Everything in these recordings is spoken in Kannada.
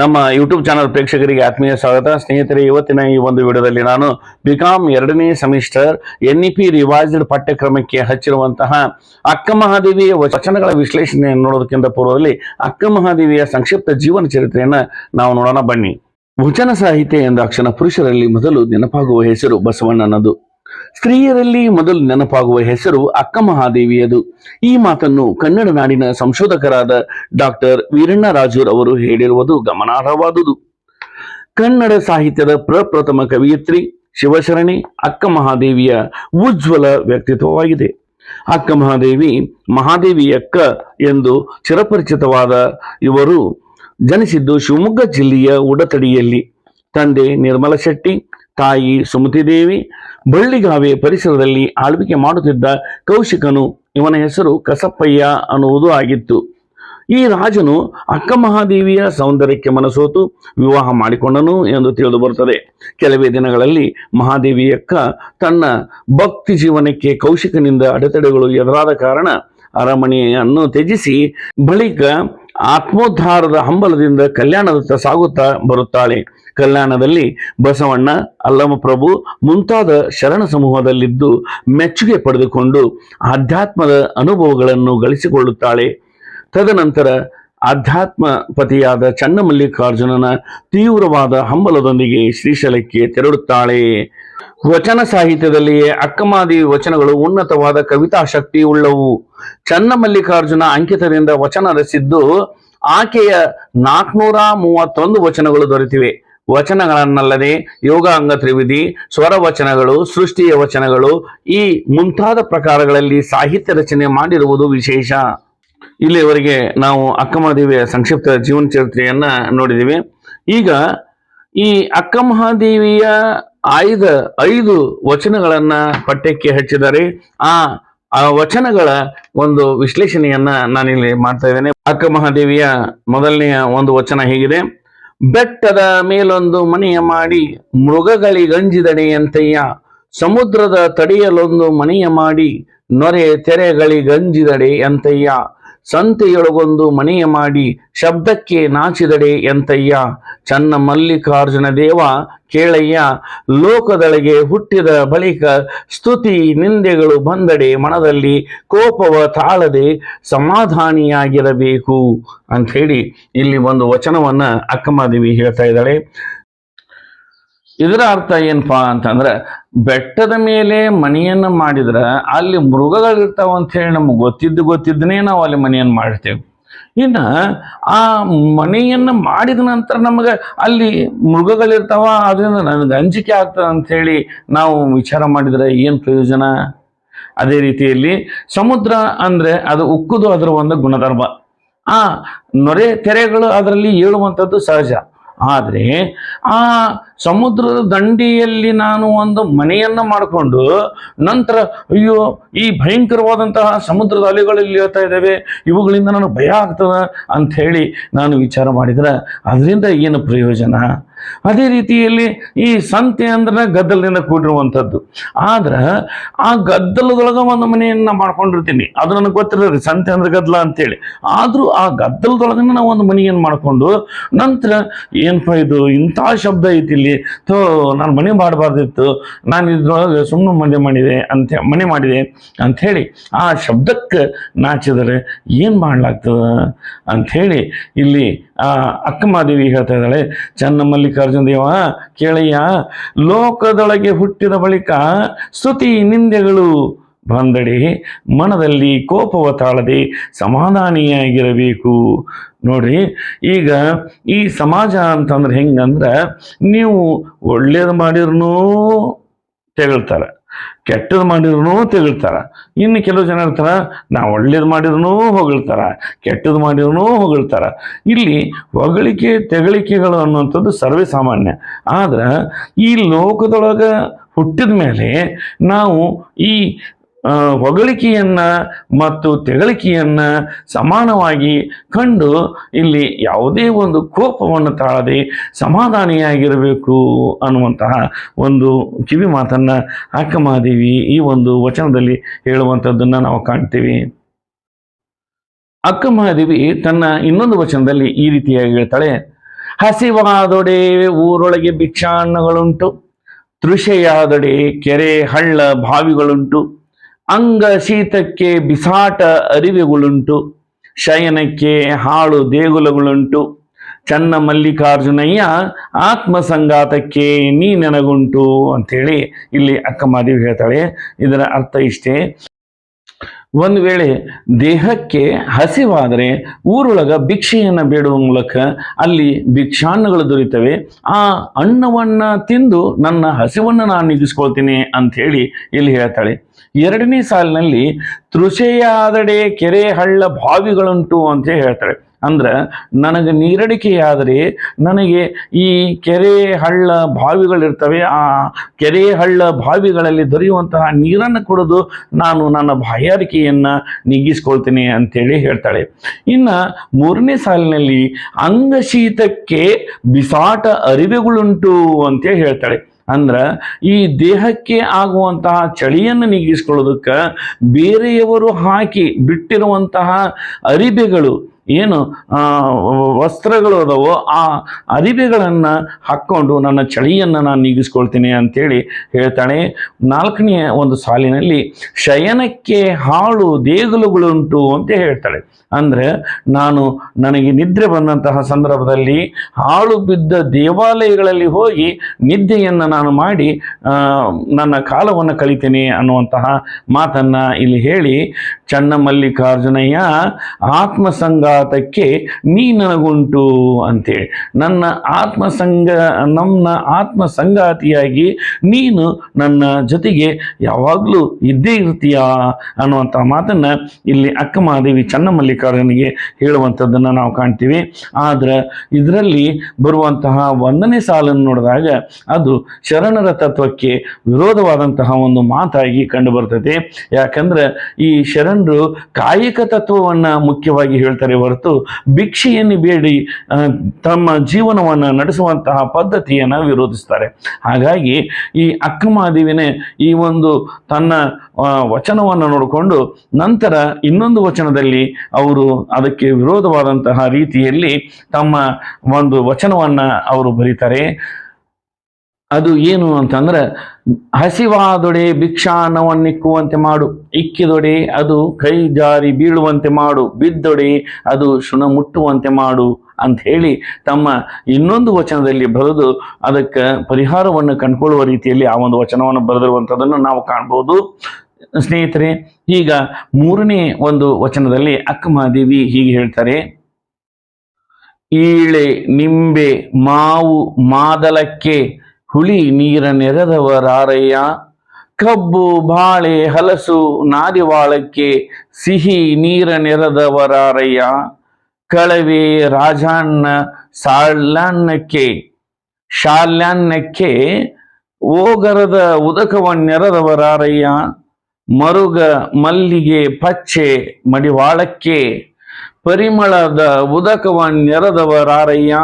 ನಮ್ಮ ಯೂಟ್ಯೂಬ್ ಚಾನಲ್ ಪ್ರೇಕ್ಷಕರಿಗೆ ಆತ್ಮೀಯ ಸ್ವಾಗತ. ಸ್ನೇಹಿತರೆ, ಇವತ್ತಿನ ಈ ಒಂದು ವಿಡಿಯೋದಲ್ಲಿ ನಾನು ಬಿಕಾಂ ಎರಡನೇ ಸೆಮಿಸ್ಟರ್ ಎನ್ ಪಿ ರಿವೈಸ್ಡ್ ಪಠ್ಯಕ್ರಮಕ್ಕೆ ಹಚ್ಚಿರುವಂತಹ ಅಕ್ಕ ಮಹಾದೇವಿಯ ವಚನಗಳ ವಿಶ್ಲೇಷಣೆಯನ್ನು ನೋಡೋದಕ್ಕಿಂತ ಪೂರ್ವದಲ್ಲಿ ಅಕ್ಕ ಮಹಾದೇವಿಯ ಸಂಕ್ಷಿಪ್ತ ಜೀವನ ಚರಿತ್ರೆಯನ್ನ ನಾವು ನೋಡೋಣ ಬನ್ನಿ. ವಚನ ಸಾಹಿತ್ಯ ಎಂದಾಕ್ಷಣ ಪುರುಷರಲ್ಲಿ ಮೊದಲು ನೆನಪಾಗುವ ಹೆಸರು ಬಸವಣ್ಣನದು. ಸ್ತ್ರೀಯರಲ್ಲಿ ಮೊದಲು ನೆನಪಾಗುವ ಹೆಸರು ಅಕ್ಕ ಮಹಾದೇವಿಯದು ಈ ಮಾತನ್ನು ಕನ್ನಡ ನಾಡಿನ ಸಂಶೋಧಕರಾದ ಡಾಕ್ಟರ್ ವೀರಣ್ಣ ರಾಜೂರ್ ಅವರು ಹೇಳಿರುವುದು ಗಮನಾರ್ಹವಾದುದು. ಕನ್ನಡ ಸಾಹಿತ್ಯದ ಪ್ರಪ್ರಥಮ ಕವಿಯತ್ರಿ ಶಿವಶರಣಿ ಅಕ್ಕ ಮಹಾದೇವಿಯ ಉಜ್ವಲ ವ್ಯಕ್ತಿತ್ವವಾಗಿದೆ. ಅಕ್ಕ ಮಹಾದೇವಿ ಮಹಾದೇವಿ ಅಕ್ಕ ಎಂದು ಚಿರಪರಿಚಿತವಾದ ಇವರು ಜನಿಸಿದ್ದು ಶಿವಮೊಗ್ಗ ಜಿಲ್ಲೆಯ ಉಡತಡಿಯಲ್ಲಿ. ತಂದೆ ನಿರ್ಮಲ ಶೆಟ್ಟಿ ತಾಯಿ ಸುಮತಿದೇವಿ, ಬಳ್ಳಿಗಾವೆ ಪರಿಸರದಲ್ಲಿ ಆಳ್ವಿಕೆ ಮಾಡುತ್ತಿದ್ದ ಕೌಶಿಕನು ಇವನ ಹೆಸರು ಕಸಪ್ಪಯ್ಯ ಅನ್ನುವುದು ಆಗಿತ್ತು. ಈ ರಾಜನು ಅಕ್ಕ ಮಹಾದೇವಿಯ ಸೌಂದರ್ಯಕ್ಕೆ ಮನಸೋತು ವಿವಾಹ ಮಾಡಿಕೊಂಡನು ಎಂದು ತಿಳಿದು ಬರುತ್ತದೆ. ಕೆಲವೇ ದಿನಗಳಲ್ಲಿ ಮಹಾದೇವಿಯಕ್ಕ ತನ್ನ ಭಕ್ತಿ ಜೀವನಕ್ಕೆ ಕೌಶಿಕನಿಂದ ಅಡೆತಡೆಗಳು ಎದುರಾದ ಕಾರಣ ಅರಮನೆಯನ್ನು ತ್ಯಜಿಸಿ ಬಳಿಕ ಆತ್ಮೋದ್ಧಾರದ ಹಂಬಲದಿಂದ ಕಲ್ಯಾಣದತ್ತ ಸಾಗುತ್ತಾ ಬರುತ್ತಾಳೆ. ಕಲ್ಯಾಣದಲ್ಲಿ ಬಸವಣ್ಣ ಅಲ್ಲಮಪ್ರಭು ಮುಂತಾದ ಶರಣ ಸಮೂಹದಲ್ಲಿದ್ದು ಮೆಚ್ಚುಗೆ ಪಡೆದುಕೊಂಡು ಆಧ್ಯಾತ್ಮದ ಅನುಭವಗಳನ್ನು ಗಳಿಸಿಕೊಳ್ಳುತ್ತಾಳೆ. ತದನಂತರ ಆಧ್ಯಾತ್ಮಪತಿಯಾದ ಚನ್ನಮಲ್ಲಿಕಾರ್ಜುನನ ತೀವ್ರವಾದ ಹಂಬಲದೊಂದಿಗೆ ಶ್ರೀಶೈಲಕ್ಕೆ ತೆರಳುತ್ತಾಳೆ. ವಚನ ಸಾಹಿತ್ಯದಲ್ಲಿಯೇ ಅಕ್ಕಮಾದಿ ವಚನಗಳು ಉನ್ನತವಾದ ಕವಿತಾ ಶಕ್ತಿ ಉಳ್ಳವು ಚನ್ನಮಲ್ಲಿಕಾರ್ಜುನ ಅಂಕಿತದಿಂದ ವಚನ ರಚಿಸಿದ್ದು ಆಕೆಯ ನಾಲ್ಕುನೂರ ಮೂವತ್ತೊಂದು ವಚನಗಳು ದೊರೆತಿವೆ. ವಚನಗಳನ್ನಲ್ಲದೆ ಯೋಗಾಂಗ ತ್ರಿವಿಧಿ ಸ್ವರ ವಚನಗಳು ಸೃಷ್ಟಿಯ ವಚನಗಳು, ಈ ಮುಂತಾದ ಪ್ರಕಾರಗಳಲ್ಲಿ ಸಾಹಿತ್ಯ ರಚನೆ ಮಾಡಿರುವುದು ವಿಶೇಷ. ಇಲ್ಲಿಯವರೆಗೆ ನಾವು ಅಕ್ಕಮಹಾದೇವಿಯ ಸಂಕ್ಷಿಪ್ತ ಜೀವನ ಚರಿತ್ರೆಯನ್ನ ನೋಡಿದ್ದೀವಿ. ಈಗ ಈ ಅಕ್ಕಮಹಾದೇವಿಯ ಆಯ್ದ ಐದು ವಚನಗಳನ್ನ ಪಠ್ಯಕ್ಕೆ ಹಚ್ಚಿದರೆ ಆ ಆ ವಚನಗಳ ಒಂದು ವಿಶ್ಲೇಷಣೆಯನ್ನ ನಾನಿಲ್ಲಿ ಮಾಡ್ತಾ ಇದ್ದೇನೆ. ಅಕ್ಕಮಹಾದೇವಿಯ ಮೊದಲನೆಯ ಒಂದು ವಚನ ಹೀಗಿದೆ? ಬೆಟ್ಟದ ಮೇಲೊಂದು ಮನೆಯ ಮಾಡಿ ಮೃಗಗಳಿಗಂಜಿದಡೆಯಂತೆಯ ಸಮುದ್ರದ ತಡೆಯಲೊಂದು ಮನೆಯ ಮಾಡಿ ನೊರೆ ತೆರೆಗಳಿಗಂಜಿದಡೆ ಎಂತಯ್ಯ ಸಂತೆಯೊಳಗೊಂದು ಮನೆಯ ಮಾಡಿ ಶಬ್ದಕ್ಕೆ ನಾಚಿದಡೆ ಎಂತಯ್ಯ? ಚನ್ನ ಮಲ್ಲಿಕಾರ್ಜುನ ದೇವ ಕೇಳಯ್ಯ, ಲೋಕದೊಳಗೆ ಹುಟ್ಟಿದ ಬಳಿಕ ಸ್ತುತಿ ನಿಂದೆಗಳು ಬಂದಡೆ ಮನದಲ್ಲಿ ಕೋಪವ ತಾಳದೆ ಸಮಾಧಾನಿಯಾಗಿರಬೇಕು. ಅಂತ ಹೇಳಿ ಇಲ್ಲಿ ಒಂದು ವಚನವನ್ನ ಅಕ್ಕಮಾದೇವಿ ಹೇಳ್ತಾ ಇದ್ದಾಳೆ. ಇದರ ಅರ್ಥ ಏನಪ್ಪಾ ಅಂತಂದ್ರೆ ಬೆಟ್ಟದ ಮೇಲೆ ಮನೆಯನ್ನು ಮಾಡಿದ್ರ ಅಲ್ಲಿ ಮೃಗಗಳಿರ್ತಾವ ಅಂತ ಹೇಳಿ ನಮ್ಗೆ ಗೊತ್ತಿದ್ದು ಗೊತ್ತಿದ್ದನೇ ನಾವು ಅಲ್ಲಿ ಮನೆಯನ್ನು ಮಾಡ್ತೇವೆ. ಇನ್ನ ಆ ಮನೆಯನ್ನ ಮಾಡಿದ ನಂತರ ನಮಗೆ ಅಲ್ಲಿ ಮೃಗಗಳಿರ್ತಾವ ಅದರಿಂದ ನನಗೆ ಅಂಜಿಕೆ ಆಗ್ತದೆ ಅಂತ ಹೇಳಿ ನಾವು ವಿಚಾರ ಮಾಡಿದ್ರೆ ಏನು ಪ್ರಯೋಜನ? ಅದೇ ರೀತಿಯಲ್ಲಿ ಸಮುದ್ರ ಅಂದ್ರೆ ಅದು ಉಕ್ಕುದು ಅದರ ಒಂದು ಗುಣಧರ್ಮ. ಆ ನೊರೆ ತೆರೆಗಳು ಅದರಲ್ಲಿ ಏಳುವಂಥದ್ದು ಸಹಜ. ಆದರೆ ಆ ಸಮುದ್ರದ ದಂಡಿಯಲ್ಲಿ ನಾನು ಒಂದು ಮನೆಯನ್ನು ಮಾಡಿಕೊಂಡು ನಂತರ ಅಯ್ಯೋ ಈ ಭಯಂಕರವಾದಂತಹ ಸಮುದ್ರದ ಅಲೆಗಳಲ್ಲಿ ಹೇಳ್ತಾ ಇದ್ದಾವೆ, ಇವುಗಳಿಂದ ನನಗೆ ಭಯ ಆಗ್ತದ ಅಂತ ಹೇಳಿ ನಾನು ವಿಚಾರ ಮಾಡಿದ್ರೆ, ಅದರಿಂದ ಏನು ಪ್ರಯೋಜನ? ಅದೇ ರೀತಿಯಲ್ಲಿ ಈ ಸಂತೆ ಅಂದ್ರೆ ಗದ್ದಲದಿಂದ ಕೂಡಿರುವಂಥದ್ದು. ಆದ್ರೆ ಆ ಗದ್ದಲದೊಳಗೆ ಒಂದು ಮನೆಯನ್ನು ಮಾಡ್ಕೊಂಡಿರ್ತೀನಿ. ಅದು ನನಗೆ ರೀ ಸಂತೆ ಅಂದ್ರೆ ಗದ್ದಲ ಅಂತೇಳಿ. ಆದರೂ ಆ ಗದ್ದಲದೊಳಗನೆ ನಾವು ಒಂದು ಮನೆಯನ್ನು ಮಾಡಿಕೊಂಡು ನಂತರ ಏನಪ್ಪ ಇದು ಇಂಥ ಶಬ್ದ ಐತಿ ಇಲ್ಲಿ. ಥೋ, ನಾನು ಮನೆ ಮಾಡಬಾರ್ದಿತ್ತು. ನಾನು ಇದ್ರೊಳಗೆ ಸುಮ್ಮನೆ ಮನೆ ಮಾಡಿದೆ ಅಂತ, ಮನೆ ಮಾಡಿದೆ ಅಂಥೇಳಿ ಆ ಶಬ್ದಕ್ಕೆ ನಾಚಿದರೆ ಏನು ಮಾಡ್ಲಾಗ್ತದ? ಅಂಥೇಳಿ ಇಲ್ಲಿ ಅಕ್ಕಮಾದೇವಿ ಹೇಳ್ತಾ ಇದ್ದಾಳೆ, ಚನ್ನ ಮಲ್ಲಿಕಾರ್ಜುನ ದೇವ ಕೇಳಯ್ಯ, ಲೋಕದೊಳಗೆ ಹುಟ್ಟಿದ ಬಳಿಕ ಸ್ತುತಿ ನಿಂದೆಗಳು ಬಂದಡೆ, ಮನದಲ್ಲಿ ಕೋಪವ ತಾಳದೆ ಸಮಾಧಾನಿಯಾಗಿರಬೇಕು. ನೋಡ್ರಿ, ಈಗ ಈ ಸಮಾಜ ಅಂತಂದ್ರೆ ಹೆಂಗಂದ್ರೆ, ನೀವು ಒಳ್ಳೇದು ಮಾಡಿರ್ನೂ ತೆಗಳ್ತಾರೆ. ಕೆಟ್ಟದ್ದು ಮಾಡಿದ್ರು ತೆಗಳ್ತಾರ ಇನ್ನು ಕೆಲವು ಜನ ಇರ್ತಾರ ನಾ ಒಳ್ಳೇದು ಮಾಡಿದ್ರು ಹೊಗಳ್ತಾರ ಕೆಟ್ಟದ್ದು ಮಾಡಿದ್ರು ಹೊಗಳ್ತಾರ. ಇಲ್ಲಿ ಹೊಗಳಿಕೆ, ತೆಗಳಿಕೆಗಳು ಅನ್ನುವಂಥದ್ದು ಸರ್ವೇ ಸಾಮಾನ್ಯ. ಆದ್ರೆ ಈ ಲೋಕದೊಳಗೆ ಹುಟ್ಟಿದ ಮೇಲೆ ನಾವು ಈ ಹೊಗಳಿಕೆಯನ್ನ ಮತ್ತು ತೆಗಳಿಕೆಯನ್ನ ಸಮಾನವಾಗಿ ಕಂಡು ಇಲ್ಲಿ ಯಾವುದೇ ಒಂದು ಕೋಪವನ್ನು ತಾಳದೆ ಸಮಾಧಾನಿಯಾಗಿರಬೇಕು ಅನ್ನುವಂತಹ ಒಂದು ಕಿವಿ ಮಾತನ್ನ ಅಕ್ಕಮಹಾದೇವಿ ಈ ಒಂದು ವಚನದಲ್ಲಿ ಹೇಳುವಂಥದ್ದನ್ನು ನಾವು ಕಾಣ್ತೀವಿ. ಅಕ್ಕ ಮಹಾದೇವಿ ತನ್ನ ಇನ್ನೊಂದು ವಚನದಲ್ಲಿ ಈ ರೀತಿಯಾಗಿ ಹೇಳ್ತಾಳೆ, ಹಸಿವಾದೊಡೆ ಊರೊಳಗೆ ಭಿಕ್ಷಾನ್ನಗಳುಂಟು ತೃಷೆಯಾದೊಡೆ ಕೆರೆ ಹಳ್ಳ ಬಾವಿಗಳುಂಟು ಅಂಗ ಶೀತಕ್ಕೆ ಬಿಸಾಟ ಅರಿವೆಗಳುಂಟು ಶಯನಕ್ಕೆ ಹಾಳು ದೇಗುಲಗಳುಂಟು. ಚನ್ನ ಮಲ್ಲಿಕಾರ್ಜುನಯ್ಯ ಆತ್ಮ ನೀ ನನಗುಂಟು ಅಂಥೇಳಿ ಇಲ್ಲಿ ಅಕ್ಕಮಾದೇವಿ ಹೇಳ್ತಾಳೆ. ಇದರ ಅರ್ಥ ಇಷ್ಟೇ. ಒಂದು ವೇಳೆ ದೇಹಕ್ಕೆ ಹಸಿವಾದರೆ ಊರೊಳಗ ಭಿಕ್ಷೆಯನ್ನು ಬೇಡುವ ಮೂಲಕ ಅಲ್ಲಿ ಭಿಕ್ಷಾನ್ನಗಳು ದೊರೀತವೆ ಆ ಅನ್ನವನ್ನು ತಿಂದು ನನ್ನ ಹಸಿವನ್ನು ನಾನು ನೀಗಿಸ್ಕೊಳ್ತೀನಿ ಅಂತ ಹೇಳಿ ಇಲ್ಲಿ ಹೇಳ್ತಾಳೆ. ಎರಡನೇ ಸಾಲಿನಲ್ಲಿ ತೃಷೆಯಾದಡೆ ಕೆರೆ ಹಳ್ಳ ಬಾವಿಗಳುಂಟು ಅಂತ ಹೇಳ್ತಾಳೆ. ಅಂದ್ರೆ ನನಗೆ ನೀರಡಿಕೆಯಾದರೆ ನನಗೆ ಈ ಕೆರೆ ಹಳ್ಳ ಬಾವಿಗಳಿರ್ತವೆ, ಆ ಕೆರೆ ಹಳ್ಳ ಬಾವಿಗಳಲ್ಲಿ ದೊರೆಯುವಂತಹ ನೀರನ್ನು ಕುಡಿದು ನಾನು ನನ್ನ ಬಾಯಾರಿಕೆಯನ್ನು ನೀಗಿಸ್ಕೊಳ್ತೀನಿ ಅಂತೇಳಿ ಹೇಳ್ತಾಳೆ. ಇನ್ನು ಮೂರನೇ ಸಾಲಿನಲ್ಲಿ ಅಂಗಶೀತಕ್ಕೆ ಬಿಸಾಟ ಅರಿವೆಗಳುಂಟು ಅಂತೇಳಿ ಹೇಳ್ತಾಳೆ. ಅಂದ್ರೆ ಈ ದೇಹಕ್ಕೆ ಆಗುವಂತಹ ಚಳಿಯನ್ನು ನೀಗಿಸ್ಕೊಳ್ಳೋದಕ್ಕೆ ಬೇರೆಯವರು ಹಾಕಿ ಬಿಟ್ಟಿರುವಂತಹ ಅರಿಬೆಗಳು ಏನು ವಸ್ತ್ರಗಳು ಅದವೋ, ಆ ಅರಿಬೆಗಳನ್ನು ಹಾಕ್ಕೊಂಡು ನನ್ನ ಚಳಿಯನ್ನು ನಾನು ನೀಗಿಸ್ಕೊಳ್ತೀನಿ ಅಂತೇಳಿ ಹೇಳ್ತಾಳೆ. ನಾಲ್ಕನೆಯ ಒಂದು ಸಾಲಿನಲ್ಲಿ, ಶಯನಕ್ಕೆ ಹಾಳು ದೇಗುಲುಗಳುಂಟು ಅಂತ ಹೇಳ್ತಾಳೆ. ಅಂದರೆ, ನಾನು ನನಗೆ ನಿದ್ರೆ ಬಂದಂತಹ ಸಂದರ್ಭದಲ್ಲಿ ಹಾಳು ಬಿದ್ದ ದೇವಾಲಯಗಳಲ್ಲಿ ಹೋಗಿ ನಿದ್ದೆಯನ್ನು ನಾನು ಮಾಡಿ ನನ್ನ ಕಾಲವನ್ನು ಕಳಿತೇನೆ ಅನ್ನುವಂತಹ ಮಾತನ್ನು ಇಲ್ಲಿ ಹೇಳಿ, ಚನ್ನಮಲ್ಲಿಕಾರ್ಜುನಯ್ಯ ಆತ್ಮಸಂಗಾತಕ್ಕೆ ನೀ ನನಗುಂಟು ಅಂತೇಳಿ. ನನ್ನ ಆತ್ಮಸಂಗ ನನ್ನ ಆತ್ಮ ಸಂಗಾತಿಯಾಗಿ ನೀನು ನನ್ನ ಜೊತೆಗೆ ಯಾವಾಗಲೂ ಇದ್ದೇ ಇರ್ತೀಯಾ ಅನ್ನುವಂಥ ಮಾತನ್ನು ಇಲ್ಲಿ ಅಕ್ಕಮಹಾದೇವಿ ಚನ್ನಮಲ್ಲಿಕಾರ್ಜುನಿಗೆ ಹೇಳುವಂಥದ್ದನ್ನು ನಾವು ಕಾಣ್ತೀವಿ. ಆದರೆ ಇದರಲ್ಲಿ ಬರುವಂತಹ ಒಂದನೇ ಸಾಲನ್ನು ನೋಡಿದಾಗ ಅದು ಶರಣರ ತತ್ವಕ್ಕೆ ವಿರೋಧವಾದಂತಹ ಒಂದು ಮಾತಾಗಿ ಕಂಡು ಬರ್ತದೆ. ಯಾಕಂದ್ರೆ ಈ ಶರಣರು ಕಾಯಕ ತತ್ವವನ್ನು ಮುಖ್ಯವಾಗಿ ಹೇಳ್ತಾರೆ ಹೊರತು ಭಿಕ್ಷೆಯನ್ನು ಬೇಡಿ ತಮ್ಮ ಜೀವನವನ್ನು ನಡೆಸುವಂತಹ ಪದ್ಧತಿಯನ್ನು ವಿರೋಧಿಸ್ತಾರೆ. ಹಾಗಾಗಿ ಈ ಅಕ್ಕಮಾದೇವಿನೇ ಈ ಒಂದು ತನ್ನ ವಚನವನ್ನು ನೋಡಿಕೊಂಡು ನಂತರ ಇನ್ನೊಂದು ವಚನದಲ್ಲಿ ಅವರು ಅದಕ್ಕೆ ವಿರೋಧವಾದಂತಹ ರೀತಿಯಲ್ಲಿ ತಮ್ಮ ಒಂದು ವಚನವನ್ನು ಅವರು ಬರೀತಾರೆ. ಅದು ಏನು ಅಂತಂದ್ರೆ, ಹಸಿವಾದೊಡೆ ಭಿಕ್ಷಾನ್ನವನ್ನಿಕ್ಕುವಂತೆ ಮಾಡು, ಇಕ್ಕಿದೊಡೆ ಅದು ಕೈ ಜಾರಿ ಬೀಳುವಂತೆ ಮಾಡು, ಬಿದ್ದೊಡೆ ಅದು ಶುಣ ಮುಟ್ಟುವಂತೆ ಮಾಡು ಅಂತ ಹೇಳಿ ತಮ್ಮ ಇನ್ನೊಂದು ವಚನದಲ್ಲಿ ಬರೆದು ಅದಕ್ಕೆ ಪರಿಹಾರವನ್ನು ಕಂಡುಕೊಳ್ಳುವ ರೀತಿಯಲ್ಲಿ ಆ ಒಂದು ವಚನವನ್ನು ಬರೆದಿರುವಂಥದ್ದನ್ನು ನಾವು ಕಾಣ್ಬೋದು. ಸ್ನೇಹಿತರೆ, ಈಗ ಮೂರನೇ ಒಂದು ವಚನದಲ್ಲಿ ಅಕ್ಕಮಹಾದೇವಿ ಹೀಗೆ ಹೇಳ್ತಾರೆ, ಈಳೆ ನಿಂಬೆ ಮಾವು ಮಾದಲಕ್ಕೆ ಹುಳಿ ನೀರ ನೆರೆದವರಾರಯ್ಯ ಕಬ್ಬು, ಬಾಳೆ, ಹಲಸು ನಾದಿವಾಳಕ್ಕೆ ಸಿಹಿ ನೀರ ನೆರೆದವರಾರಯ್ಯ ಕಳವೆ ರಾಜಾನ್ನ ಸಾಳ್ಯಾನ್ನಕ್ಕೆ ಶಾಲ್ಯಾನ್ನಕ್ಕೆ ಓಗರದ ಉದಕವನ್ನೆರೆದವರಾರಯ್ಯ ಮರುಗ, ಮಲ್ಲಿಗೆ, ಪಚ್ಚೆ, ಮಡಿವಾಳಕ್ಕೆ ಪರಿಮಳದ ಉದಕವನ್ನೆರೆದವರಾರಯ್ಯ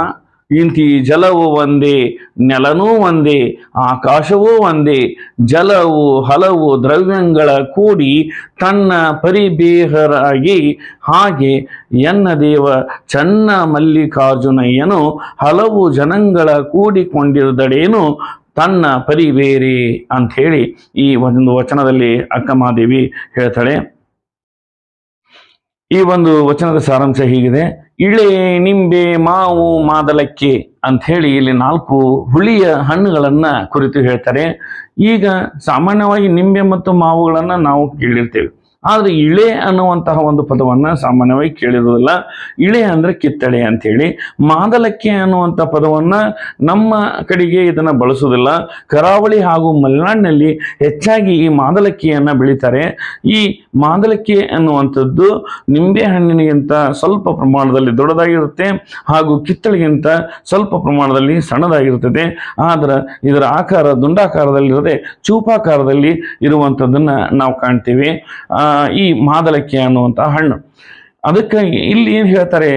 ಇಂತಿ ಜಲವು ಒಂದೇ, ನೆಲನೂ ಒಂದೇ, ಆಕಾಶವೂ ಒಂದೇ, ಜಲವು ಹಲವು ದ್ರವ್ಯಗಳ ಕೂಡಿ ತನ್ನ ಪರಿಬೇಹರಾಗಿ, ಹಾಗೆ ಎನ್ನ ದೇವ ಚನ್ನ ಮಲ್ಲಿಕಾರ್ಜುನಯ್ಯನು ಹಲವು ಜನಗಳ ಕೂಡಿಕೊಂಡಿರುದಡೇನು ತನ್ನ ಪರಿಬೇರೆ ಅಂತ ಹೇಳಿ ಈ ಒಂದು ವಚನದಲ್ಲಿ ಅಕ್ಕಮಾದೇವಿ ಹೇಳ್ತಾಳೆ. ಈ ಒಂದು ವಚನದ ಸಾರಾಂಶ ಹೀಗಿದೆ. ಇಳೆ ನಿಂಬೆ ಮಾವು ಮಾದಲಕ್ಕೆ ಅಂತ ಹೇಳಿ ಇಲ್ಲಿ ನಾಲ್ಕು ಹುಳಿಯ ಹಣ್ಣುಗಳನ್ನ ಕುರಿತು ಹೇಳ್ತಾರೆ. ಈಗ ಸಾಮಾನ್ಯವಾಗಿ ನಿಂಬೆ ಮತ್ತು ಮಾವುಗಳನ್ನ ನಾವು ಕೇಳಿರ್ತೇವೆ. ಆದ್ರೆ ಇಳೆ ಅನ್ನುವಂತಹ ಒಂದು ಪದವನ್ನ ಸಾಮಾನ್ಯವಾಗಿ ಕೇಳಿರುವುದಿಲ್ಲ. ಇಳೆ ಅಂದ್ರೆ ಕಿತ್ತಳೆ ಅಂತ ಹೇಳಿ ಮಾದಲಕ್ಕೆ ಅನ್ನುವಂಥ ಪದವನ್ನ ನಮ್ಮ ಕಡೆಗೆ ಇದನ್ನ ಬಳಸುವುದಿಲ್ಲ. ಕರಾವಳಿ ಹಾಗೂ ಮಲೆನಾಡಿನಲ್ಲಿ ಹೆಚ್ಚಾಗಿ ಈ ಮಾದಲಕ್ಕಿಯನ್ನು ಬೆಳೀತಾರೆ. ಈ ಮಾದಲಕ್ಕಿ ಅನ್ನುವಂಥದ್ದು ನಿಂಬೆ ಹಣ್ಣಿನಿಗಿಂತ ಸ್ವಲ್ಪ ಪ್ರಮಾಣದಲ್ಲಿ ದೊಡ್ಡದಾಗಿರುತ್ತೆ ಹಾಗೂ ಕಿತ್ತಳೆಗಿಂತ ಸ್ವಲ್ಪ ಪ್ರಮಾಣದಲ್ಲಿ ಸಣ್ಣದಾಗಿರುತ್ತದೆ ಆದರೆ ಇದರ ಆಕಾರ ದುಂಡಾಕಾರದಲ್ಲಿರದೆ ಚೂಪಾಕಾರದಲ್ಲಿ ಇರುವಂಥದ್ದನ್ನು ನಾವು ಕಾಣ್ತೀವಿ. ಈ ಮಾದಲಕ್ಕಿ ಅನ್ನುವಂಥ ಹಣ್ಣು. ಅದಕ್ಕೆ ಇಲ್ಲಿ ಏನು ಹೇಳ್ತಾರೆ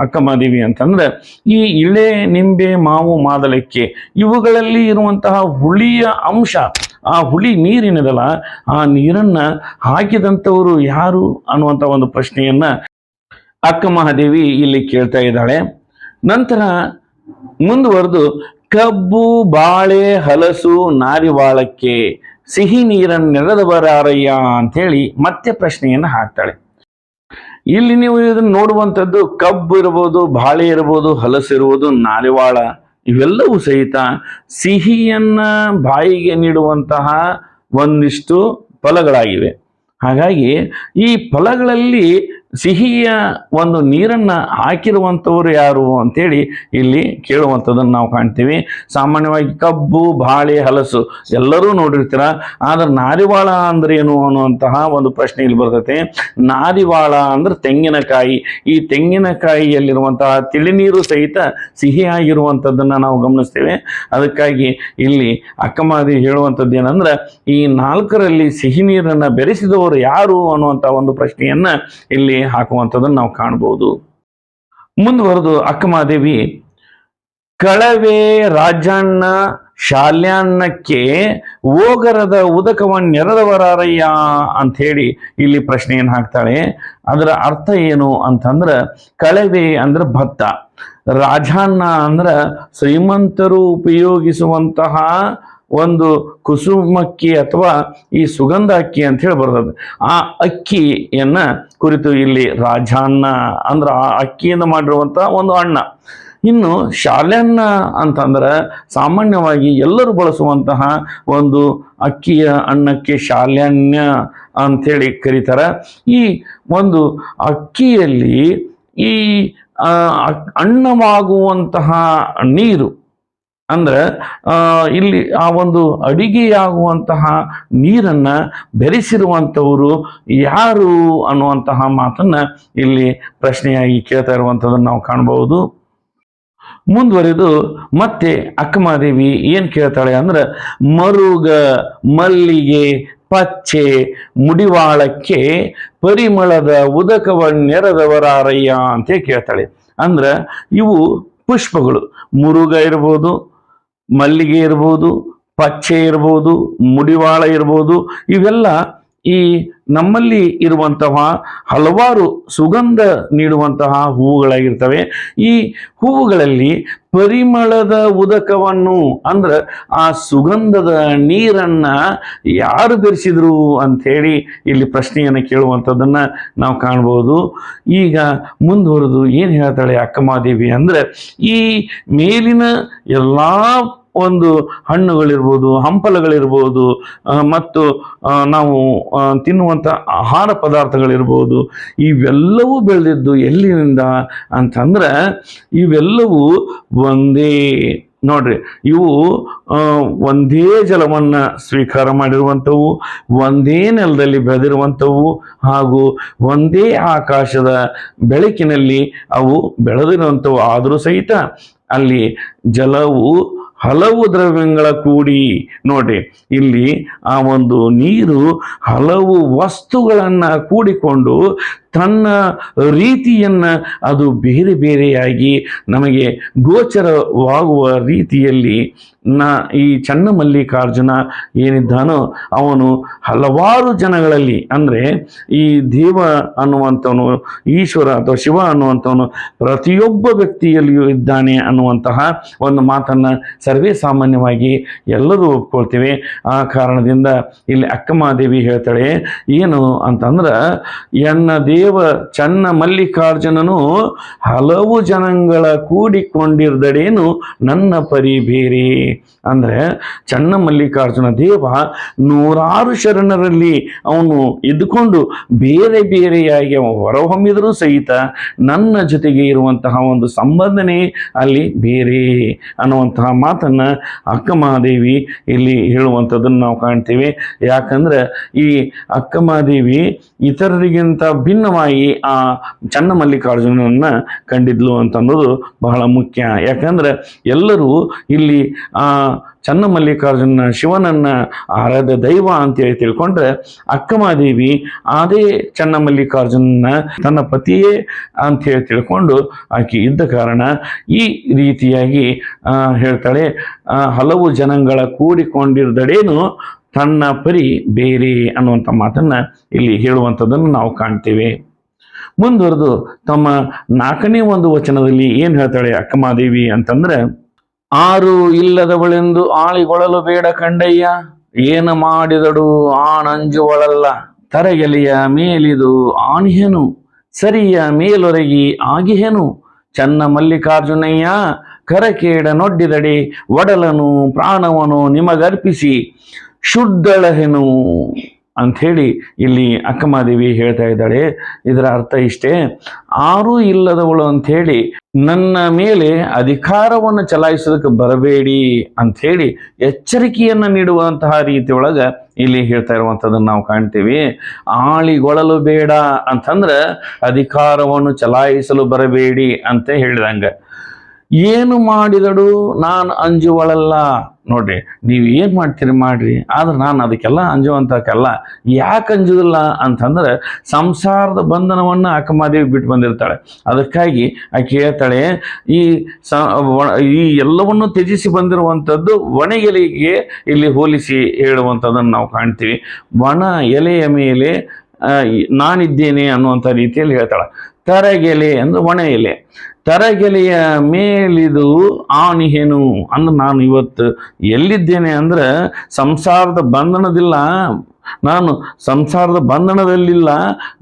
ಅಕ್ಕಮಾದೇವಿ ಅಂತಂದ್ರೆ, ಈ ಇಳೆ, ನಿಂಬೆ, ಮಾವು ಮಾದಲಕ್ಕಿ ಇವುಗಳಲ್ಲಿ ಇರುವಂತಹ ಹುಳಿಯ ಅಂಶ, ಆ ಹುಳಿ ನೀರಿನದಲ್ಲ, ಆ ನೀರನ್ನ ಹಾಕಿದಂಥವರು ಯಾರು ಅನ್ನುವಂಥ ಒಂದು ಪ್ರಶ್ನೆಯನ್ನ ಅಕ್ಕ ಮಹಾದೇವಿ ಇಲ್ಲಿ ಕೇಳ್ತಾ ಇದ್ದಾಳೆ. ನಂತರ ಮುಂದುವರೆದು, ಕಬ್ಬು, ಬಾಳೆ, ಹಲಸು, ನಾರಿವಾಳಕ್ಕೆ ಸಿಹಿ ನೀರನ್ನು ನೆರೆದವರಾರಯ್ಯ ಅಂಥೇಳಿ ಮತ್ತೆ ಪ್ರಶ್ನೆಯನ್ನು ಹಾಕ್ತಾಳೆ. ಇಲ್ಲಿ ನೀವು ಇದನ್ನು ನೋಡುವಂಥದ್ದು ಕಬ್ಬು ಇರ್ಬೋದು, ಬಾಳೆ ಇರ್ಬೋದು, ಹಲಸು ಇರ್ಬೋದು ನಾರಿವಾಳ ಇವೆಲ್ಲವೂ ಸಹಿತ ಸಿಹಿಯನ್ನ ಬಾಯಿಗೆ ನೀಡುವಂತಹ ಒಂದಿಷ್ಟು ಫಲಗಳಾಗಿವೆ. ಹಾಗಾಗಿ ಈ ಫಲಗಳಲ್ಲಿ ಸಿಹಿಯ ಒಂದು ನೀರನ್ನ ಹಾಕಿರುವಂಥವ್ರು ಯಾರು ಅಂತೇಳಿ ಇಲ್ಲಿ ಕೇಳುವಂಥದ್ದನ್ನು ನಾವು ಕಾಣ್ತೀವಿ. ಸಾಮಾನ್ಯವಾಗಿ ಕಬ್ಬು, ಬಾಳೆ, ಹಲಸು ಎಲ್ಲರೂ ನೋಡಿರ್ತೀರ. ಆದ್ರೆ ನಾರಿವಾಳ ಅಂದ್ರೆ ಏನು ಅನ್ನುವಂತಹ ಒಂದು ಪ್ರಶ್ನೆ ಇಲ್ಲಿ ಬರ್ತೈತೆ. ನಾರಿವಾಳ ಅಂದ್ರೆ ತೆಂಗಿನಕಾಯಿ. ಈ ತೆಂಗಿನಕಾಯಿಯಲ್ಲಿರುವಂತಹ ತಿಳಿನೀರು ಸಹಿತ ಸಿಹಿಯಾಗಿರುವಂಥದ್ದನ್ನು ನಾವು ಗಮನಿಸ್ತೇವೆ. ಅದಕ್ಕಾಗಿ ಇಲ್ಲಿ ಅಕ್ಕಮಾದಿ ಹೇಳುವಂಥದ್ದು ಏನಂದ್ರೆ, ಈ ನಾಲ್ಕರಲ್ಲಿ ಸಿಹಿ ನೀರನ್ನು ಬೆರೆಸಿದವರು ಯಾರು ಅನ್ನುವಂಥ ಒಂದು ಪ್ರಶ್ನೆಯನ್ನ ಇಲ್ಲಿ ಹಾಕುವಂಥದ್ದನ್ನು ನಾವು ಕಾಣಬಹುದು. ಮುಂದುವರೆದು ಅಕ್ಕಮಾದೇವಿ ಕಳವೆ ರಾಜಣ್ಣ ಶಾಲ್ಯಾನ್ನಕ್ಕೆ ಓಗರದ ಅಂತ ಹೇಳಿ ಇಲ್ಲಿ ಪ್ರಶ್ನೆಯನ್ನು ಹಾಕ್ತಾಳೆ. ಅದರ ಅರ್ಥ ಏನು ಅಂತಂದ್ರೆ, ಕಳವೆ ಅಂದ್ರೆ ಭತ್ತ ರಾಜಾನ್ನ ಅಂದ್ರೆ ಶ್ರೀಮಂತರು ಉಪಯೋಗಿಸುವಂತಹ ಒಂದು ಕುಸುಮಕ್ಕಿ ಅಥವಾ ಈ ಸುಗಂಧ ಅಕ್ಕಿ ಅಂತ ಹೇಳಿ ಬರ್ತದೆ. ಆ ಅಕ್ಕಿಯನ್ನ ಕುರಿತು ಇಲ್ಲಿ ರಾಜಾನ್ನ ಅಂದ್ರೆ ಆ ಅಕ್ಕಿಯಿಂದ ಮಾಡಿರುವಂಥ ಒಂದು ಅಣ್ಣ. ಇನ್ನು ಶಾಲೆಯನ್ನ ಅಂತಂದ್ರೆ ಸಾಮಾನ್ಯವಾಗಿ ಎಲ್ಲರೂ ಬಳಸುವಂತಹ ಒಂದು ಅಕ್ಕಿಯ ಅನ್ನಕ್ಕೆ ಶಾಲ್ಯಾನ್ಯ ಅಂಥೇಳಿ ಕರೀತಾರೆ. ಈ ಒಂದು ಅಕ್ಕಿಯಲ್ಲಿ ಈ ಅಣ್ಣವಾಗುವಂತಹ ನೀರು ಅಂದ್ರೆ ಇಲ್ಲಿ ಆ ಒಂದು ಅಡಿಗೆಯಾಗುವಂತಹ ನೀರನ್ನ ಬೆರೆಸಿರುವಂಥವರು ಯಾರು ಅನ್ನುವಂತಹ ಮಾತನ್ನ ಇಲ್ಲಿ ಪ್ರಶ್ನೆಯಾಗಿ ಕೇಳ್ತಾ ಇರುವಂಥದ್ದನ್ನು ನಾವು ಕಾಣಬಹುದು. ಮುಂದುವರೆದು, ಮತ್ತೆ ಅಕ್ಕಮಾದೇವಿ ಏನು ಕೇಳ್ತಾಳೆ ಅಂದ್ರೆ, ಮರುಗ, ಮಲ್ಲಿಗೆ, ಪಚ್ಚೆ, ಮುಡಿವಾಳಕ್ಕೆ ಪರಿಮಳದ ಉದಕವನ್ನೆರೆದವರಾರಯ್ಯ ಅಂತ ಕೇಳ್ತಾಳೆ. ಅಂದ್ರೆ, ಇವು ಪುಷ್ಪಗಳು. ಮುರುಗ ಇರ್ಬೋದು ಮಲ್ಲಿಗೆ ಇರ್ಬೋದು ಪಚ್ಚೆ ಇರ್ಬೋದು ಮುಡಿವಾಳ ಇರ್ಬೋದು ಇವೆಲ್ಲ ಈ ನಮ್ಮಲ್ಲಿ ಇರುವಂತಹ ಹಲವಾರು ಸುಗಂಧ ನೀಡುವಂತಹ ಹೂವುಗಳಾಗಿರ್ತವೆ. ಈ ಹೂವುಗಳಲ್ಲಿ ಪರಿಮಳದ ಉದಕವನ್ನು, ಅಂದ್ರೆ ಆ ಸುಗಂಧದ ನೀರನ್ನ ಯಾರು ಬೆರೆಸಿದ್ರು ಅಂಥೇಳಿ ಇಲ್ಲಿ ಪ್ರಶ್ನೆಯನ್ನು ಕೇಳುವಂಥದ್ದನ್ನ ನಾವು ಕಾಣ್ಬೋದು. ಈಗ ಮುಂದುವರೆದು ಏನು ಹೇಳ್ತಾಳೆ ಅಕ್ಕಮಾದೇವಿ ಅಂದ್ರೆ, ಈ ಮೇಲಿನ ಎಲ್ಲಾ ಒಂದು ಹಣ್ಣುಗಳಿರ್ಬೋದು, ಹಂಪಲಗಳಿರ್ಬೋದು ಮತ್ತು ನಾವು ತಿನ್ನುವಂಥ ಆಹಾರ ಪದಾರ್ಥಗಳಿರ್ಬೋದು, ಇವೆಲ್ಲವೂ ಬೆಳೆದಿದ್ದು ಎಲ್ಲಿನಿಂದ ಅಂತಂದ್ರೆ ಇವೆಲ್ಲವೂ ಒಂದೇ, ನೋಡ್ರಿ, ಇವು ಒಂದೇ ಜಲವನ್ನು ಸ್ವೀಕಾರ ಮಾಡಿರುವಂಥವು, ಒಂದೇ ನೆಲದಲ್ಲಿ ಬೆಳೆದಿರುವಂಥವು, ಹಾಗೂ ಒಂದೇ ಆಕಾಶದ ಬೆಳಕಿನಲ್ಲಿ ಅವು ಬೆಳೆದಿರುವಂಥವು. ಆದರೂ ಸಹಿತ ಅಲ್ಲಿ ಜಲವು ಹಲವು ದ್ರವ್ಯಗಳ ಕೂಡಿ ನೋಡಿ ಇಲ್ಲಿ ಆ ಒಂದು ನೀರು ಹಲವು ವಸ್ತುಗಳನ್ನು ಕೂಡಿಕೊಂಡು ತನ್ನ ರೀತಿಯನ್ನ ಅದು ಬೇರೆ ಬೇರೆಯಾಗಿ ನಮಗೆ ಗೋಚರವಾಗುವ ರೀತಿಯಲ್ಲಿ ನಾ ಈ ಚನ್ನಮಲ್ಲಿಕಾರ್ಜುನ ಏನಿದ್ದಾನೋ ಅವನು ಹಲವಾರು ಜನಗಳಲ್ಲಿ ಅಂದರೆ ಈ ದೇವ ಅನ್ನುವಂಥವನು, ಈಶ್ವರ ಅಥವಾ ಶಿವ ಅನ್ನುವಂಥವನು ಪ್ರತಿಯೊಬ್ಬ ವ್ಯಕ್ತಿಯಲ್ಲಿಯೂ ಇದ್ದಾನೆ ಅನ್ನುವಂತಹ ಒಂದು ಮಾತನ್ನು ಸರ್ವೇ ಸಾಮಾನ್ಯವಾಗಿ ಎಲ್ಲರೂ ಒಪ್ಕೊಳ್ತೇವೆ. ಆ ಕಾರಣದಿಂದ ಇಲ್ಲಿ ಅಕ್ಕಮಾದೇವಿ ಹೇಳ್ತಾಳೆ, ಏನು ಅಂತಂದ್ರೆ, ಎನ್ನ ದೇವ ಚನ್ನ ಮಲ್ಲಿಕಾರ್ಜುನನು ಹಲವು ಜನಗಳ ಕೂಡಿಕೊಂಡಿರ್ದಡೇನು ನನ್ನ ಪರಿ ಬೇರೆ ಅಂದ್ರೆ ಚನ್ನ ಮಲ್ಲಿಕಾರ್ಜುನ ದೇವ ನೂರಾರು ಶರಣರಲ್ಲಿ ಅವನು ಇದ್ದುಕೊಂಡು ಬೇರೆ ಬೇರೆಯಾಗಿ ಅವ ಹೊರಹೊಮ್ಮಿದರೂ ಸಹಿತ ನನ್ನ ಜೊತೆಗೆ ಇರುವಂತಹ ಒಂದು ಸಂಬಂಧನೇ ಅಲ್ಲಿ ಬೇರೆ ಅನ್ನುವಂತಹ ಮಾತನ್ನ ಅಕ್ಕಮಹಾದೇವಿ ಇಲ್ಲಿ ಹೇಳುವಂಥದ್ದನ್ನು ನಾವು ಕಾಣ್ತೀವಿ. ಯಾಕಂದ್ರೆ ಈ ಅಕ್ಕಮಹಾದೇವಿ ಇತರರಿಗಿಂತ ಭಿನ್ನವಾಗಿ ಆ ಚನ್ನಮಲ್ಲಿಕಾರ್ಜುನನ್ನ ಕಂಡಿದ್ಲು ಅಂತ ಅನ್ನೋದು ಬಹಳ ಮುಖ್ಯ. ಯಾಕಂದ್ರೆ ಎಲ್ಲರೂ ಇಲ್ಲಿ ಆ ಚನ್ನಮಲ್ಲಿಕಾರ್ಜುನ ಶಿವನನ್ನ ಆರಾಧ ದೈವ ಅಂತೇಳಿ ತಿಳ್ಕೊಂಡ್ರೆ ಅಕ್ಕಮಾದೇವಿ ಅದೇ ಚನ್ನಮಲ್ಲಿಕಾರ್ಜುನನ ತನ್ನ ಪತಿಯೇ ಅಂತ ಹೇಳಿ ತಿಳ್ಕೊಂಡು ಆಕೆ ಇದ್ದ ಕಾರಣ ಈ ರೀತಿಯಾಗಿ ಹೇಳ್ತಾಳೆ ಹಲವು ಜನಗಳ ಕೂಡಿಕೊಂಡಿರ್ದಡೇನು ತನ್ನ ಪರಿ ಬೇರೆ ಅನ್ನುವಂಥ ಮಾತನ್ನ ಇಲ್ಲಿ ಹೇಳುವಂಥದ್ದನ್ನು ನಾವು ಕಾಣ್ತೇವೆ. ಮುಂದುವರೆದು ತಮ್ಮ ನಾಲ್ಕನೇ ಒಂದು ವಚನದಲ್ಲಿ ಏನ್ ಹೇಳ್ತಾಳೆ ಅಕ್ಕಮಾದೇವಿ ಅಂತಂದ್ರೆ, ಆರು ಇಲ್ಲದವಳೆಂದು ಆಳಿಗೊಳಲು ಬೇಡ ಕಂಡಯ್ಯ, ಏನು ಮಾಡಿದಡು ಆಣಂಜುವಳಲ್ಲ ತರಗೆಲೆಯ ಮೇಲಿದು ಆಣಿಹೆನು, ಸರಿಯ ಮೇಲೊರಗಿ ಆಗಿಹೇನು. ಚನ್ನ ಮಲ್ಲಿಕಾರ್ಜುನಯ್ಯ, ಕರಕೇಡ ನೊಡ್ಡಿದಡಿ, ಒಡಲನು ಪ್ರಾಣವನು ನಿಮಗರ್ಪಿಸಿ. ಶುದ್ಧಳಹೆನು ಅಂಥೇಳಿ ಇಲ್ಲಿ ಅಕ್ಕಮಾದೇವಿ ಹೇಳ್ತಾ ಇದ್ದಾಳೆ. ಇದರ ಅರ್ಥ ಇಷ್ಟೇ, ಆರೂ ಇಲ್ಲದವಳು ಅಂಥೇಳಿ ನನ್ನ ಮೇಲೆ ಅಧಿಕಾರವನ್ನು ಚಲಾಯಿಸೋದಕ್ಕೆ ಬರಬೇಡಿ ಅಂಥೇಳಿ ಎಚ್ಚರಿಕೆಯನ್ನು ನೀಡುವಂತಹ ರೀತಿಯೊಳಗೆ ಇಲ್ಲಿ ಹೇಳ್ತಾ ಇರುವಂಥದ್ದನ್ನು ನಾವು ಕಾಣ್ತೀವಿ. ಆಳಿಗೊಳಲು ಬೇಡ ಅಂತಂದ್ರೆ ಅಧಿಕಾರವನ್ನು ಚಲಾಯಿಸಲು ಬರಬೇಡಿ ಅಂತ ಹೇಳಿದಂಗ. ಏನು ಮಾಡಿದಳು ನಾನು ಅಂಜುವಳಲ್ಲ. ನೋಡ್ರಿ, ನೀವು ಏನು ಮಾಡ್ತೀರಿ ಮಾಡ್ರಿ, ಆದ್ರೆ ನಾನು ಅದಕ್ಕೆಲ್ಲ ಅಂಜುವಂತಕ್ಕಲ್ಲ ಯಾಕೆ ಅಂಜುದಿಲ್ಲ ಅಂತಂದ್ರೆ ಸಂಸಾರದ ಬಂಧನವನ್ನು ಅಕ್ಕಮಾದೇವಿ ಬಿಟ್ಟು ಬಂದಿರ್ತಾಳೆ. ಅದಕ್ಕಾಗಿ ಆಕೆ ಹೇಳ್ತಾಳೆ, ಈ ಸ ಈ ಎಲ್ಲವನ್ನು ತ್ಯಜಿಸಿ ಬಂದಿರುವಂಥದ್ದು ಒಣಗೆಲೆಗೆ ಇಲ್ಲಿ ಹೋಲಿಸಿ ಹೇಳುವಂಥದ್ದನ್ನು ನಾವು ಕಾಣ್ತೀವಿ. ಒಣ ಎಲೆಯ ಮೇಲೆ ನಾನಿದ್ದೇನೆ ಅನ್ನುವಂಥ ರೀತಿಯಲ್ಲಿ ಹೇಳ್ತಾಳೆ. ತರಗೆಲೆ ಅಂದ್ರೆ ಒಣ ಎಲೆ. ತರಗೆಲೆಯ ಮೇಲಿದು ಆಣಿಹೇನು ಅಂದ್ರೆ ನಾನು ಇವತ್ತು ಎಲ್ಲಿದ್ದೇನೆ ಅಂದ್ರೆ ಸಂಸಾರದ ಬಂಧನದಿಲ್ಲ. ನಾನು ಸಂಸಾರದ ಬಂಧನದಲ್ಲಿಲ್ಲ.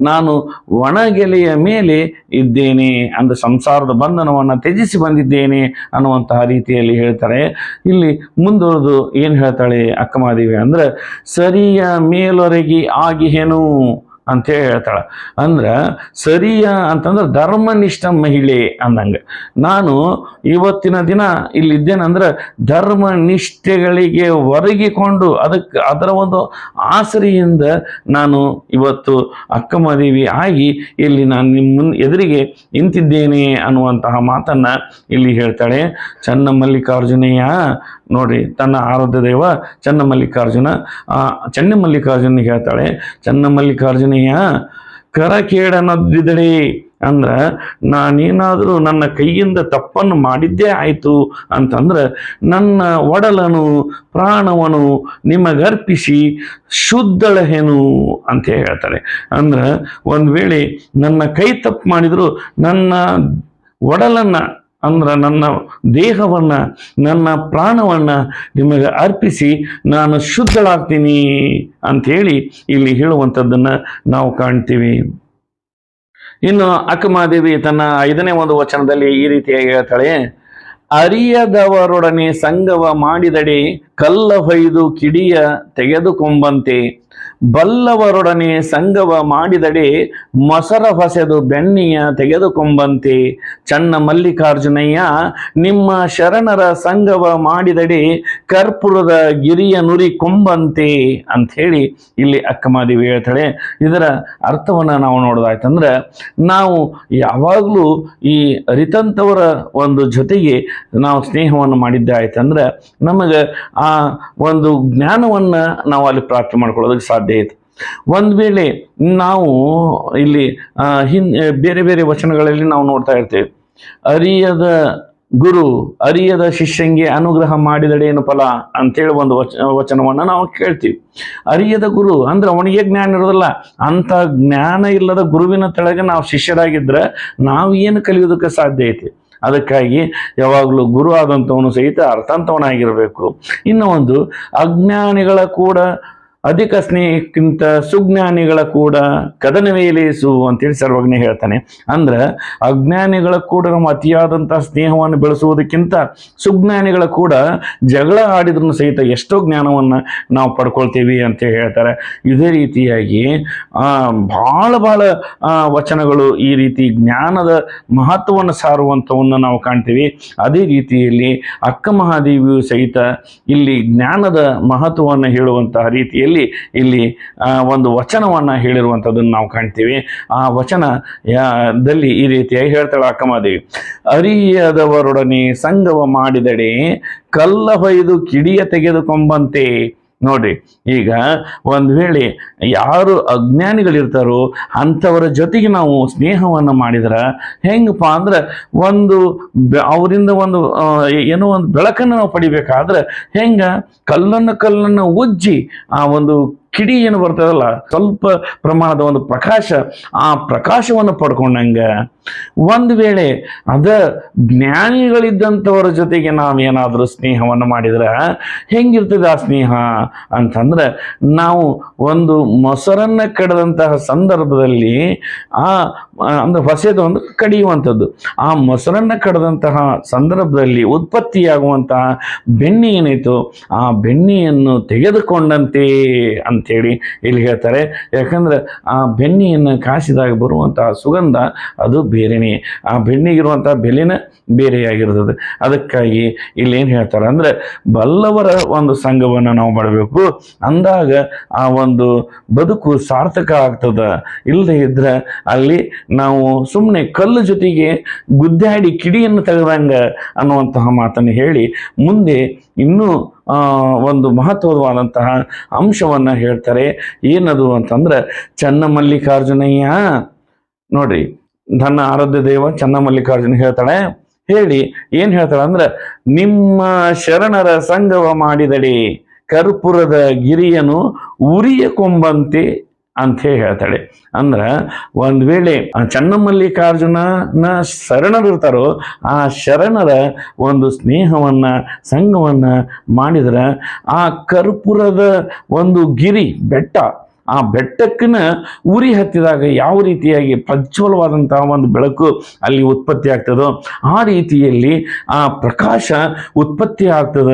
ನಾನು ಒಣಗೆಲೆಯ ಮೇಲೆ ಇದ್ದೇನೆ ಅಂದ್ರೆ ಸಂಸಾರದ ಬಂಧನವನ್ನು ತ್ಯಜಿಸಿ ಬಂದಿದ್ದೇನೆ ಅನ್ನುವಂತಹ ರೀತಿಯಲ್ಲಿ ಹೇಳ್ತಾರೆ. ಇಲ್ಲಿ ಮುಂದುವರೆದು ಏನು ಹೇಳ್ತಾಳೆ ಅಕ್ಕಮಾದೇವಿ ಅಂದ್ರೆ, ಸರಿಯ ಮೇಲೊರಗಿ ಆಗಿಹೇನು? ಅಂತೇಳಿ ಹೇಳ್ತಾಳೆ. ಅಂದ್ರೆ ಸರಿಯ ಅಂತಂದ್ರೆ ಧರ್ಮನಿಷ್ಠ ಮಹಿಳೆ ಅಂದಂಗೆ. ನಾನು ಇವತ್ತಿನ ದಿನ ಇಲ್ಲಿದ್ದೇನೆಂದ್ರೆ ಧರ್ಮನಿಷ್ಠೆಗಳಿಗೆ ಒರಗಿಕೊಂಡು ಅದಕ್ಕೆ ಅದರ ಒಂದು ಆಸರಿಯಿಂದ ನಾನು ಇವತ್ತು ಅಕ್ಕಮದೇವಿ ಆಗಿ ಇಲ್ಲಿ ನಾನು ನಿಮ್ಮ ಎದುರಿಗೆ ನಿಂತಿದ್ದೇನೆ ಅನ್ನುವಂತಹ ಮಾತನ್ನ ಇಲ್ಲಿ ಹೇಳ್ತಾಳೆ. ಚನ್ನ ಮಲ್ಲಿಕಾರ್ಜುನಯ್ಯ ನೋಡಿ ತನ್ನ ಆರಾಧ್ಯ ದೇವ ಚನ್ನ ಮಲ್ಲಿಕಾರ್ಜುನ ಚನ್ನ ಮಲ್ಲಿಕಾರ್ಜುನಿಗೆ ಹೇಳ್ತಾಳೆ. ಚನ್ನ ಮಲ್ಲಿಕಾರ್ಜುನಯ್ಯ ಕರ ಕೇಡನದ್ದಿದಡೆ ಅಂದ್ರ ನಾನೇನಾದರೂ ನನ್ನ ಕೈಯಿಂದ ತಪ್ಪನ್ನು ಮಾಡಿದ್ದೇ ಆಯಿತು ಅಂತಂದ್ರೆ ನನ್ನ ಒಡಲನು, ಪ್ರಾಣವನು ನಿಮಗರ್ಪಿಸಿ ಶುದ್ಧಳಹೆನು ಅಂತ ಹೇಳ್ತಾರೆ. ಅಂದ್ರೆ ಒಂದು ವೇಳೆ ನನ್ನ ಕೈ ತಪ್ಪು ಮಾಡಿದ್ರು ನನ್ನ ಒಡಲನ್ನ ಅಂದ್ರೆ ನನ್ನ ದೇಹವನ್ನ, ನನ್ನ ಪ್ರಾಣವನ್ನ ನಿಮಗೆ ಅರ್ಪಿಸಿ ನಾನು ಶುದ್ಧಳಾಗ್ತೀನಿ ಅಂಥೇಳಿ ಇಲ್ಲಿ ಹೇಳುವಂಥದ್ದನ್ನ ನಾವು ಕಾಣ್ತೀವಿ. ಇನ್ನು ಅಕ್ಕಮಾದೇವಿ ತನ್ನ ಐದನೇ ಒಂದು ವಚನದಲ್ಲಿ ಈ ರೀತಿಯಾಗಿ ಹೇಳ್ತಾಳೆ, ಅರಿಯದವರೊಡನೆ ಸಂಗವ ಮಾಡಿದಡೆ ಕಲ್ಲ ಹೊಯ್ದು ಕಿಡಿಯ ತೆಗೆದುಕೊಂಬಂತೆ ಬಲ್ಲವರೊಡನೆ ಸಂಗವ ಮಾಡಿದಡೆ ಮೊಸರ ಹೊಸೆದು ಬೆಣ್ಣೆಯ ತೆಗೆದುಕೊಂಬಂತೆ. ಚನ್ನ ಮಲ್ಲಿಕಾರ್ಜುನಯ್ಯ, ನಿಮ್ಮ ಶರಣರ ಸಂಗವ ಮಾಡಿದಡೆ ಕರ್ಪೂರದ ಗಿರಿಯ ನುರಿ ಕೊಂಬಂತೆ ಅಂಥೇಳಿ ಇಲ್ಲಿ ಅಕ್ಕಮಾದೇವಿ ಹೇಳ್ತಾಳೆ. ಇದರ ಅರ್ಥವನ್ನು ನಾವು ನೋಡೋದಾಯ್ತಂದ್ರೆ, ನಾವು ಯಾವಾಗಲೂ ಈ ಅರಿತಂತವರ ಒಂದು ಜೊತೆಗೆ ನಾವು ಸ್ನೇಹವನ್ನು ಮಾಡಿದ್ದೆ ಆಯ್ತಂದ್ರೆ, ನಮಗೆ ಆ ಒಂದು ಜ್ಞಾನವನ್ನು ನಾವು ಅಲ್ಲಿ ಪ್ರಾಪ್ತಿ ಮಾಡ್ಕೊಳ್ಳೋದಕ್ಕೆ ಸಾಧ್ಯ ಐತೆ ಒಂದು ವೇಳೆ ನಾವು ಇಲ್ಲಿ ಹಿನ್ ಬೇರೆ ಬೇರೆ ವಚನಗಳಲ್ಲಿ ನಾವು ನೋಡ್ತಾ ಇರ್ತೇವೆ. ಅರಿಯದ ಗುರು, ಅರಿಯದ ಶಿಷ್ಯಂಗೆ ಅನುಗ್ರಹ ಮಾಡಿದಡೇನು ಫಲ ಅಂತೇಳಿ ಒಂದು ವಚ, ವಚನವನ್ನು ನಾವು ಕೇಳ್ತೀವಿ. ಅರಿಯದ ಗುರು ಅಂದ್ರೆ ಅವನಿಗೆ ಜ್ಞಾನ ಇರೋದಲ್ಲ ಅಂತ ಜ್ಞಾನ ಇಲ್ಲದ ಗುರುವಿನ ತೆಳಗೆ ನಾವು ಶಿಷ್ಯರಾಗಿದ್ರೆ ನಾವು ಏನು ಕಲಿಯೋದಕ್ಕೆ ಸಾಧ್ಯ ಐತಿ? ಅದಕ್ಕಾಗಿ ಯಾವಾಗಲೂ ಗುರು ಆದಂಥವನು ಸಹಿತ ಅರ್ಥಂತವನಾಗಿರಬೇಕು. ಇನ್ನು ಒಂದು, ಅಜ್ಞಾನಿಗಳ ಕೂಡ ಅಧಿಕ ಸ್ನೇಹಕ್ಕಿಂತ ಸುಜ್ಞಾನಿಗಳ ಕೂಡ ಕದನವೇಲೇಸು ಅಂತೇಳಿ ಸರ್ವಜ್ಞ ಹೇಳ್ತಾನೆ. ಅಂದ್ರೆ ಅಜ್ಞಾನಿಗಳ ಕೂಡ ನಮ್ಮ ಅತಿಯಾದಂತಹ ಸ್ನೇಹವನ್ನು ಬೆಳೆಸುವುದಕ್ಕಿಂತ ಸುಜ್ಞಾನಿಗಳ ಕೂಡ ಜಗಳ ಆಡಿದ್ರೂ ಸಹಿತ ಎಷ್ಟೋ ಜ್ಞಾನವನ್ನು ನಾವು ಪಡ್ಕೊಳ್ತೀವಿ ಅಂತ ಹೇಳ್ತಾರೆ. ಇದೇ ರೀತಿಯಾಗಿ ಭಾಳ ಭಾಳ ವಚನಗಳು ಈ ರೀತಿ ಜ್ಞಾನದ ಮಹತ್ವವನ್ನು ಸಾರುವಂಥವನ್ನು ನಾವು ಕಾಣ್ತೀವಿ. ಅದೇ ರೀತಿಯಲ್ಲಿ ಅಕ್ಕ ಮಹಾದೇವಿಯು ಸಹಿತ ಇಲ್ಲಿ ಜ್ಞಾನದ ಮಹತ್ವವನ್ನು ಹೇಳುವಂತಹ ರೀತಿಯಲ್ಲಿ ಇಲ್ಲಿ ಆ, ಒಂದು ವಚನವನ್ನು ಹೇಳಿರುವಂಥದ್ದನ್ನು ನಾವು ಕಾಣ್ತೀವಿ. ಆ ವಚನ ದಲ್ಲಿ ಈ ರೀತಿಯಾಗಿ ಹೇಳ್ತಾಳೆ ಅಕ್ಕಮಾದೇವಿ. ಅರಿಯದವರೊಡನೆ ಸಂಗವ ಮಾಡಿದಡೆ ಕಲ್ಲ ಹೊಯ್ದು ಕಿಡಿಯ ತೆಗೆದುಕೊಂಬಂತೆ ನೋಡ್ರಿ ಈಗ ಒಂದು ವೇಳೆ ಯಾರು ಅಜ್ಞಾನಿಗಳಿರ್ತಾರೋ ಅಂಥವರ ಜೊತೆಗೆ ನಾವು ಸ್ನೇಹವನ್ನು ಮಾಡಿದ್ರೆ ಹೆಂಗಪ್ಪ ಅಂದ್ರೆ ಒಂದು ಅವರಿಂದ ಒಂದು ಏನೋ ಒಂದು ಬೆಳಕನ್ನು ನಾವು ಪಡಿಬೇಕಾದ್ರೆ ಹೆಂಗ ಕಲ್ಲನ್ನು ಕಲ್ಲನ್ನು ಉಜ್ಜಿ ಆ ಒಂದು ಕಿಡಿ ಏನು ಬರ್ತದಲ್ಲ ಸ್ವಲ್ಪ ಪ್ರಮಾಣದ ಒಂದು ಪ್ರಕಾಶ, ಆ ಪ್ರಕಾಶವನ್ನು ಪಡ್ಕೊಂಡಂಗ ಒಂದು ವೇಳೆ ಅದ ಜ್ಞಾನಿಗಳಿದ್ದಂಥವರ ಜೊತೆಗೆ ನಾವೇನಾದರೂ ಸ್ನೇಹವನ್ನು ಮಾಡಿದ್ರೆ ಹೆಂಗಿರ್ತದೆ ಆ ಸ್ನೇಹ? ಅಂತಂದ್ರೆ ನಾವು ಒಂದು ಮೊಸರನ್ನ ಕಡದಂತಹ ಸಂದರ್ಭದಲ್ಲಿ ಆ ಅಂದ್ರೆ ಹೊಸದು ಒಂದು ಕಡಿಯುವಂಥದ್ದು. ಆ ಮೊಸರನ್ನ ಕಡದಂತಹ ಸಂದರ್ಭದಲ್ಲಿ ಉತ್ಪತ್ತಿಯಾಗುವಂತಹ ಬೆಣ್ಣೆ ಏನಾಯ್ತು? ಆ ಬೆಣ್ಣೆಯನ್ನು ತೆಗೆದುಕೊಂಡಂತೆ ಅಂಥೇಳಿ ಇಲ್ಲಿ ಹೇಳ್ತಾರೆ. ಯಾಕಂದ್ರೆ ಆ ಬೆಣ್ಣೆಯನ್ನು ಕಾಸಿದಾಗ ಬರುವಂಥ ಸುಗಂಧ ಅದು ಬೇರೆನೇ. ಆ ಬೆಣ್ಣೆಗಿರುವಂಥ ಬೆಲೆನ ಬೇರೆಯಾಗಿರ್ತದೆ. ಅದಕ್ಕಾಗಿ ಇಲ್ಲಿ ಏನು ಹೇಳ್ತಾರೆ ಅಂದ್ರೆ ಬಲ್ಲವರ ಒಂದು ಸಂಘವನ್ನು ನಾವು ಮಾಡಬೇಕು. ಅಂದಾಗ ಆ ಒಂದು ಬದುಕು ಸಾರ್ಥಕ ಆಗ್ತದೆ. ಇಲ್ಲದೆ ಇದ್ರೆ ಅಲ್ಲಿ ನಾವು ಸುಮ್ಮನೆ ಕಲ್ಲು ಜೊತೆಗೆ ಗುದ್ದಾಡಿ ಕಿಡಿಯನ್ನು ತೆಗೆದಂಗೆ ಅನ್ನುವಂತಹ ಮಾತನ್ನು ಹೇಳಿ ಮುಂದೆ ಇನ್ನೂ ಒಂದು ಮಹತ್ವವಾದಂತಹ ಅಂಶವನ್ನು ಹೇಳ್ತಾರೆ. ಏನದು ಅಂತಂದ್ರೆ, ಚನ್ನಮಲ್ಲಿಕಾರ್ಜುನಯ್ಯ, ನೋಡ್ರಿ ನನ್ನ ಆರಾಧ್ಯ ದೇವ ಚನ್ನಮಲ್ಲಿಕಾರ್ಜುನ ಹೇಳ್ತಾಳೆ. ಹೇಳಿ, ಏನ್ ಹೇಳ್ತಾಳೆ ಅಂದ್ರೆ, ನಿಮ್ಮ ಶರಣರ ಸಂಗವ ಮಾಡಿದಡಿ ಕರ್ಪುರದ ಗಿರಿಯನು ಉರಿಯ ಕೊಂಬಂತೆ ಅಂತ ಹೇಳಿ ಹೇಳ್ತಾಳೆ. ಅಂದ್ರೆ ಒಂದ್ ವೇಳೆ ಚನ್ನಮಲ್ಲಿಕಾರ್ಜುನನ ಶರಣರು ಇರ್ತಾರೋ ಆ ಶರಣರ ಒಂದು ಸ್ನೇಹವನ್ನು, ಸಂಘವನ್ನು ಮಾಡಿದ್ರೆ ಆ ಕರ್ಪೂರದ ಒಂದು ಗಿರಿ ಬೆಟ್ಟ ಆ ಬೆಟ್ಟಕ್ಕನ ಉರಿ ಹತ್ತಿದಾಗ ಯಾವ ರೀತಿಯಾಗಿ ಪ್ರಜ್ವಲವಾದಂತಹ ಒಂದು ಬೆಳಕು ಅಲ್ಲಿ ಉತ್ಪತ್ತಿ ಆಗ್ತದೋ ಆ ರೀತಿಯಲ್ಲಿ ಆ ಪ್ರಕಾಶ ಉತ್ಪತ್ತಿ ಆಗ್ತದ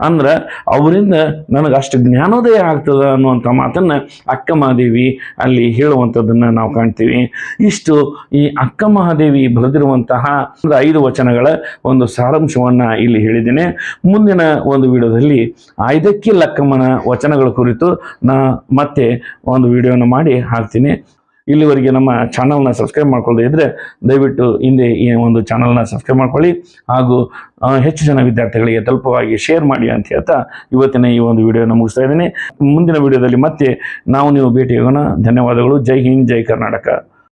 ಅಂದ್ರೆ ಅವರಿಂದ ನನಗೆ ಅಷ್ಟು ಜ್ಞಾನೋದಯ ಆಗ್ತದ ಅನ್ನುವಂಥ ಮಾತನ್ನು ಅಕ್ಕ ಮಹಾದೇವಿ ಅಲ್ಲಿ ಹೇಳುವಂಥದ್ದನ್ನು ನಾವು ಕಾಣ್ತೀವಿ. ಇಷ್ಟು ಈ ಅಕ್ಕ ಮಹಾದೇವಿ ಬರೆದಿರುವಂತಹ ಒಂದು ಐದು ವಚನಗಳ ಒಂದು ಸಾರಾಂಶವನ್ನು ಇಲ್ಲಿ ಹೇಳಿದ್ದೇನೆ. ಮುಂದಿನ ಒಂದು ವಿಡಿಯೋದಲ್ಲಿ ಐದಕ್ಕೆ ಲಕ್ಕಮ್ಮನ ವಚನಗಳ ಕುರಿತು ನಾ ಮತ್ತೆ ಒಂದು ವಿಡಿಯೋನ ಮಾಡಿ ಹಾಕ್ತೀನಿ. ಇಲ್ಲಿವರೆಗೆ ನಮ್ಮ ಚಾನಲ್ನ ಸಬ್ಸ್ಕ್ರೈಬ್ ಮಾಡ್ಕೊಳ್ಳದೆ ಇದ್ದರೆ ದಯವಿಟ್ಟು ಹಿಂದೆ ಈ ಒಂದು ಚಾನಲ್ನ ಸಬ್ಸ್ಕ್ರೈಬ್ ಮಾಡ್ಕೊಳ್ಳಿ. ಹಾಗೂ ಹೆಚ್ಚು ಜನ ವಿದ್ಯಾರ್ಥಿಗಳಿಗೆ ತಲುಪವಾಗಿ ಶೇರ್ ಮಾಡಿ ಅಂತ ಹೇಳ್ತಾ ಇವತ್ತಿನ ಈ ಒಂದು ವಿಡಿಯೋನ ಮುಗಿಸ್ತಾ ಇದ್ದೀನಿ. ಮುಂದಿನ ವಿಡಿಯೋದಲ್ಲಿ ಮತ್ತೆ ನಾವು ನೀವು ಭೇಟಿಯಾಗೋಣ. ಧನ್ಯವಾದಗಳು. ಜೈ ಹಿಂದ್, ಜೈ ಕರ್ನಾಟಕ.